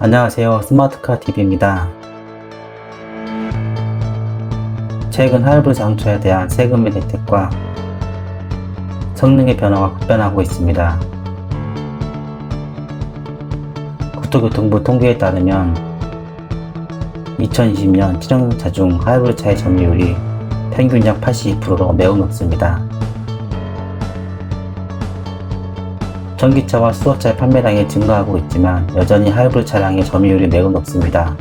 안녕하세요. 스마트카 TV입니다. 최근 하이브리드 자동차에 대한 세금의 혜택과 성능의 변화가 급변하고 있습니다. 국토교통부 통계에 따르면 2020년 친형차 중 하이브리드 차의 점유율이 평균 약 82%로 매우 높습니다. 전기차와 수소차의 판매량이 증가하고 있지만 여전히 하이브리드 차량의 점유율이 매우 높습니다.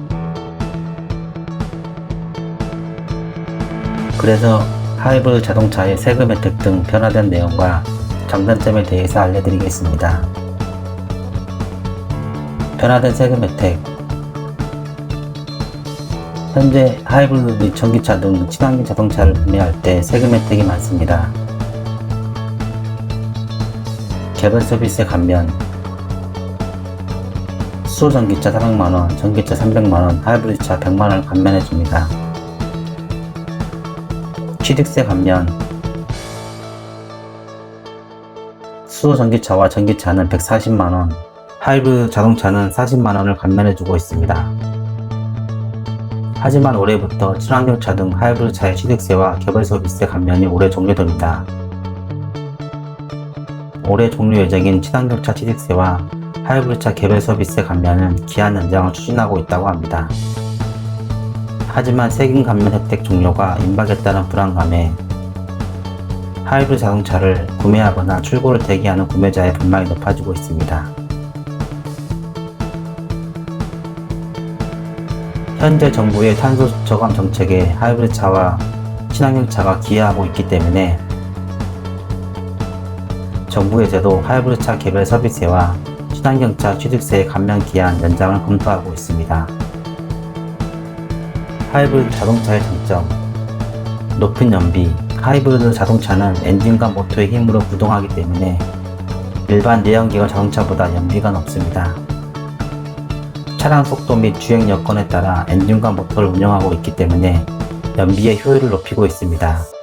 그래서 하이브리드 자동차의 세금 혜택 등 변화된 내용과 장단점에 대해서 알려드리겠습니다. 변화된 세금 혜택 현재 하이브리드 및 전기차 등 친환경 자동차를 구매할 때 세금 혜택이 많습니다. 개별 서비스의 감면 수소 전기차 400만원, 전기차 300만원, 하이브리드차 100만원을 감면해줍니다. 취득세 감면 수소 전기차와 전기차는 140만원, 하이브리드 자동차는 40만원을 감면해주고 있습니다. 하지만 올해부터 친환경차 등 하이브리드 차의 취득세와 개별 서비스세 감면이 올해 종료됩니다. 올해 종료 예정인 친환경차 취득세와 하이브리드차 개별 서비스세 감면은 기한 연장을 추진하고 있다고 합니다. 하지만 세금 감면 혜택 종료가 따른 불안감에 하이브리드 자동차를 구매하거나 출고를 대기하는 구매자의 불만이 높아지고 있습니다. 현재 정부의 탄소 저감 정책에 하이브리드 차와 친환경 차가 기여하고 있기 때문에 정부에서도 하이브리드 차 개별 서비스와 친환경차 취득세 감면 기한 연장을 검토하고 있습니다. 하이브리드 자동차의 장점 높은 연비 하이브리드 자동차는 엔진과 모터의 힘으로 구동하기 때문에 일반 내연기관 자동차보다 연비가 높습니다. 차량 속도 및 주행 여건에 따라 엔진과 모터를 운영하고 있기 때문에 연비의 효율을 높이고 있습니다.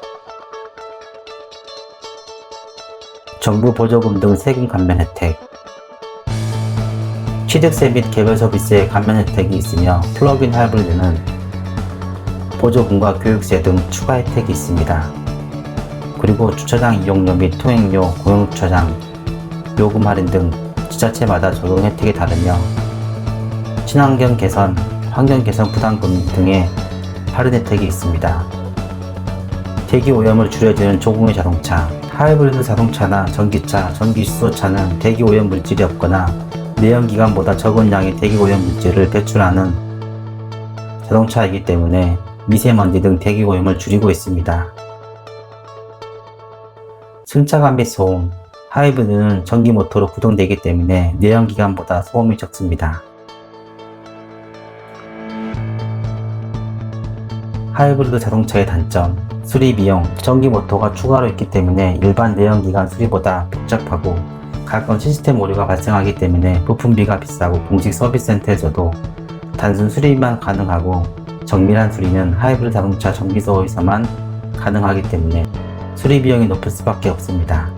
정부 보조금 등 세금 감면 혜택 취득세 및 개별 서비스의 감면 혜택이 있으며 플러그인 하이브리드는 보조금과 교육세 등 추가 혜택이 있습니다. 그리고 주차장 이용료 및 통행료, 공용주차장, 요금 할인 등 지자체마다 적용 혜택이 다르며 친환경 개선, 환경 개선 부담금 등의 할인 혜택이 있습니다. 대기 오염을 줄여주는 조공의 자동차, 하이브리드 자동차나 전기차, 전기수소차는 대기 오염 물질이 없거나 내연기관보다 적은 양의 대기 오염 물질을 배출하는 자동차이기 때문에 미세먼지 등 대기 오염을 줄이고 있습니다. 승차감 및 소음, 하이브리드는 전기 모터로 구동되기 때문에 내연기관보다 소음이 적습니다. 하이브리드 자동차의 단점, 수리 비용, 전기 모터가 추가로 있기 때문에 일반 내연기관 수리보다 복잡하고 가끔 시스템 오류가 발생하기 때문에 부품비가 비싸고 공식 서비스 센터에서도 단순 수리만 가능하고 정밀한 수리는 하이브리드 자동차 정비소에서만 가능하기 때문에 수리 비용이 높을 수밖에 없습니다.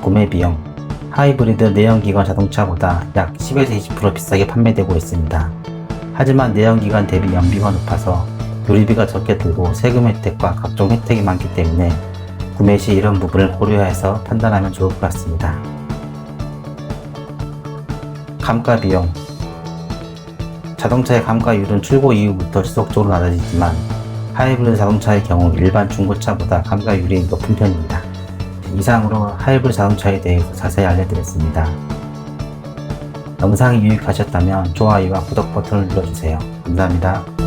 구매 비용 하이브리드 내연기관 자동차보다 약 10에서 20% 비싸게 판매되고 있습니다. 하지만 내연기관 대비 연비가 높아서 누리비가 적게 들고 세금 혜택과 각종 혜택이 많기 때문에 구매 시 이런 부분을 고려해서 판단하면 좋을 것 같습니다. 감가 비용 자동차의 감가율은 출고 이후부터 지속적으로 낮아지지만 하이브리드 자동차의 경우 일반 중고차보다 감가율이 높은 편입니다. 이상으로 하이브리드 자동차에 대해서 자세히 알려드렸습니다. 영상이 유익하셨다면 좋아요와 구독 버튼을 눌러주세요. 감사합니다.